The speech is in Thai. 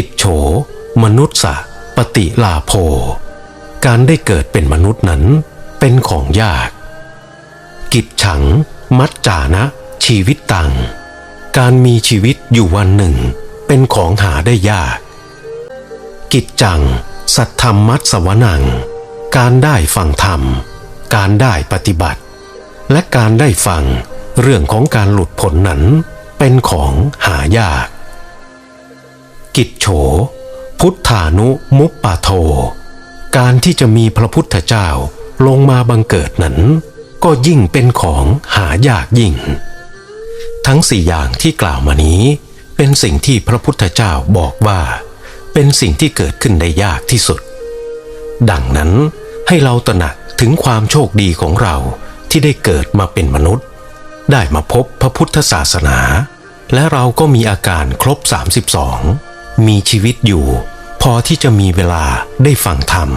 กิจโฉ มนุษย์สะปฏิลาโภ การได้เกิดเป็นมนุษย์นั้นเป็นของยาก กิจฉัง มัจจานะ ชีวิตตัง การมีชีวิตอยู่วันหนึ่ง เป็นของหาได้ยาก กิจจัง สัทธรรมมัตสวนัง การได้ฟังธรรม การได้ปฏิบัติ และการได้ฟังเรื่องของการหลุดพ้นนั้นเป็นของหายาก กิจโฉ พุทธานุมุปปาโท การที่จะมีพระพุทธเจ้าลงมาบังเกิดนั้นก็ยิ่งเป็นของหายากยิ่ง ทั้งสี่อย่างที่กล่าวมานี้ เป็นสิ่งที่พระพุทธเจ้าบอกว่า เป็นสิ่งที่เกิดขึ้นได้ยากที่สุด ดังนั้นให้เราตระหนักถึงความโชคดีของเราที่ได้เกิดมาเป็นมนุษย์ ได้มาพบพระพุทธศาสนา และเราก็มีอาการครบ 32 มีชีวิตอยู่ พอที่จะมีเวลาได้ฟังธรรม